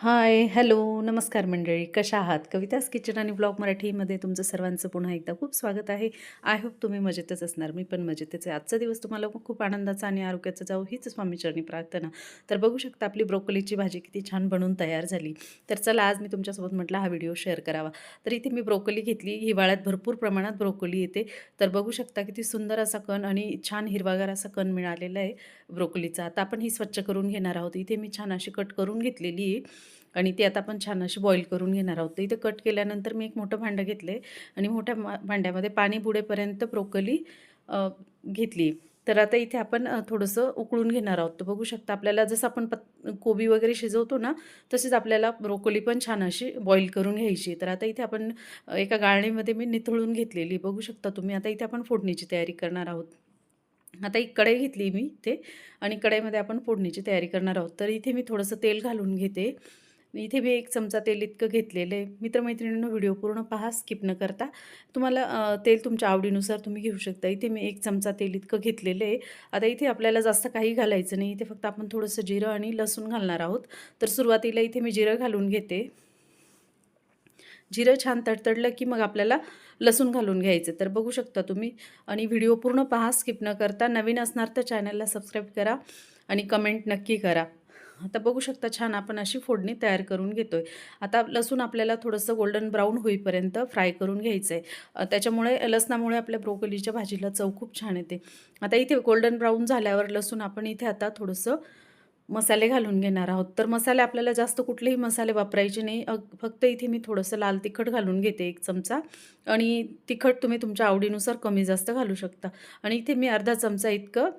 Hi hello नमस्कार मंडळी. कशा आहात? कवितास किचन आणि ब्लॉग मराठीमध्ये तुमचं सर्वांचं पुन्हा एकदा खूप स्वागत आहे. आय होप तुम्ही मजेतच असणार. मी पण मजेतच आहे. आजचा दिवस तुम्हाला खूप आनंदाचा आणि आरोग्याचा जाऊ हीच स्वामीचरणी प्रार्थना. तर बघू शकता आपली ब्रोकोलीची भाजी किती छान बनवून तयार झाली. तर चला आज मी तुमच्यासोबत म्हटलं हा व्हिडिओ शेअर करावा. तर इथे मी ब्रोकोली घेतली. हिवाळ्यात भरपूर प्रमाणात ब्रोकोली येते. तर बघू शकता किती सुंदर असा कण आणि छान हिरवागार असा कण मिळालेला आहे ब्रोकोलीचा. आता आपण ही स्वच्छ करून घेणार आहोत. इथे मी छान अशी कट करून घेतलेली आहे. आणि ते आता आपण छान अशी बॉईल करून घेणार आहोत. तर इथे कट केल्यानंतर मी एक मोठं भांडं घेतलं आहे आणि मोठ्या भांड्यामध्ये पाणी बुडेपर्यंत ब्रोकली घेतली. तर आता इथे आपण थोडंसं उकळून घेणार आहोत. तर बघू शकता आपल्याला जसं आपण पत कोबी वगैरे शिजवतो ना तसेच आपल्याला ब्रोकोली पण छान अशी बॉईल करून घ्यायची. तर आता इथे आपण एका गाळणीमध्ये मी निथळून घेतलेली. बघू शकता तुम्ही आता इथे आपण फोडणीची तयारी करणार आहोत. आता एक कढई घेतली मी इथे आणि कढईमध्ये आपण फोडणीची तयारी करणार आहोत. तर इथे मी थोडंसं तेल घालून घेते. इथे मी एक चमचा तेल इतकं घेतलेलं आहे. मित्रमैत्रिणींनो व्हिडिओ पूर्ण पहा स्किप न करता. तुम्हाला तेल तुमच्या आवडीनुसार तुम्ही घेऊ शकता. इथे मी एक चमचा तेल इतकं घेतलेलं आहे. आता इथे आपल्याला जास्त काही घालायचं नाही. इथे फक्त आपण थोडंसं जिरं आणि लसूण घालणार आहोत. तर सुरुवातीला इथे मी जिरं घालून घेते. जिरं छान तडतडलं की मग आपल्याला लसूण घालून घ्यायचं. तर बघू शकता तुम्ही. आणि व्हिडिओ पूर्ण पहा स्किप न करता. नवीन असणार तर चॅनलला सबस्क्राईब करा आणि कमेंट नक्की करा. आता बघू शकता छान आपण अशी फोडणी तयार करून घेतो आहे आता लसूण आपल्याला थोडंसं गोल्डन ब्राऊन होईपर्यंत फ्राय करून घ्यायचं आहे त्याच्यामुळे लसणामुळे आपल्या ब्रोकोलीच्या भाजीला चव खूप छान येते. आता इथे गोल्डन ब्राऊन झाल्यावर लसूण आपण इथे आता थोडंसं मसाले घालून घेणार आहोत. तर मसाले आपल्याला जास्त कुठलेही मसाले वापरायचे नाही. अग फक्त इथे मी थोडंसं लाल तिखट घालून घेते एक चमचा. आणि तिखट तुम्ही तुमच्या आवडीनुसार कमी जास्त घालू शकता. आणि इथे मी अर्धा चमचा इतकं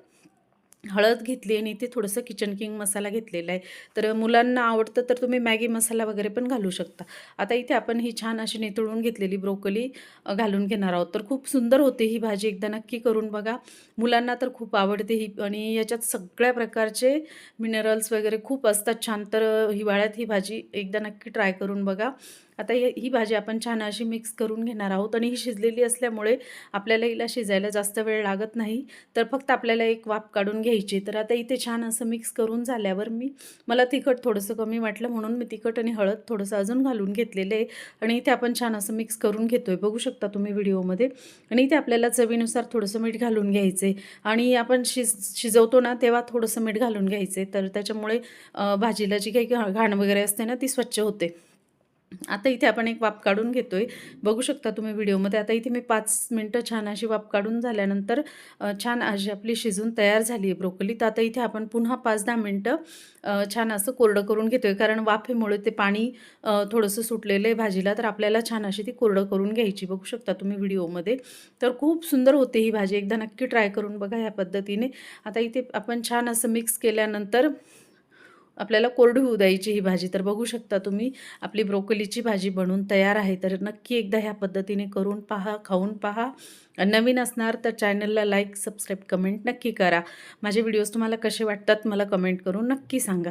हळद घेतली आणि इथे थोडंसं किचन किंग मसाला घेतलेला आहे. तर मुलांना आवडतं तर तुम्ही मॅगी मसाला वगैरे पण घालू शकता. आता इथे आपण ही छान अशी नितळून घेतलेली ब्रोकली घालून घेणार आहोत. तर खूप सुंदर होते ही भाजी एकदा नक्की करून बघा. मुलांना तर खूप आवडते ही आणि याच्यात सगळ्या प्रकारचे मिनरल्स वगैरे खूप असतात. छान तर हिवाळ्यात ही भाजी एकदा नक्की ट्राय करून बघा. आता ही ही भाजी आपण छान अशी मिक्स करून घेणार आहोत आणि ही शिजलेली असल्यामुळे आपल्याला हिला शिजायला जास्त वेळ लागत नाही. तर फक्त आपल्याला एक वाफ काढून घ्यायची. तर आता इथे छान असं मिक्स करून झाल्यावर मी मला तिखट थोडंसं कमी वाटलं. म्हणून मी तिखट आणि हळद थोडंसं अजून घालून घेतलेलं आहे. आणि इथे आपण छान असं मिक्स करून घेतो आहे बघू शकता तुम्ही व्हिडिओमध्ये. आणि इथे आपल्याला चवीनुसार थोडंसं मीठ घालून घ्यायचं. आहे आणि आपण शिज शिजवतो ना तेव्हा थोडंसं मीठ घालून घ्यायचं. आहे तर त्याच्यामुळे भाजीला जी काही घा- घाण वगैरे असते ना ती स्वच्छ होते. आता इथे आपण एक वाफ काढून घेतो आहे बघू शकता तुम्ही व्हिडिओमध्ये. आता इथे मी पाच मिनटं छान अशी वाफ काढून झाल्यानंतर छान अशी आपली शिजून तयार झाली आहे ब्रोकली. तर आता इथे आपण पुन्हा पाच दहा मिनटं छान असं कोरडं करून घेतो आहे कारण वाफेमुळे ते पाणी थोडंसं सुटलेलं आहे भाजीला. तर आपल्याला छान अशी ती कोरडं करून घ्यायची. बघू शकता तुम्ही व्हिडिओमध्ये. तर खूप सुंदर होते ही भाजी. एकदा नक्की ट्राय करून बघा ह्या पद्धतीने. आता इथे आपण छान असं मिक्स केल्यानंतर आपल्याला कोरडी होऊ द्यायची ही भाजी. तर बघू शकता तुम्ही आपली ब्रोकोलीची भाजी बनवून तयार आहे. तर नक्की एकदा ह्या पद्धतीने करून पहा खाऊन पहा. नवीन असणार तर चॅनलला लाईक सबस्क्राईब कमेंट नक्की करा. माझे व्हिडिओज तुम्हाला कसे वाटतात मला कमेंट करून नक्की सांगा.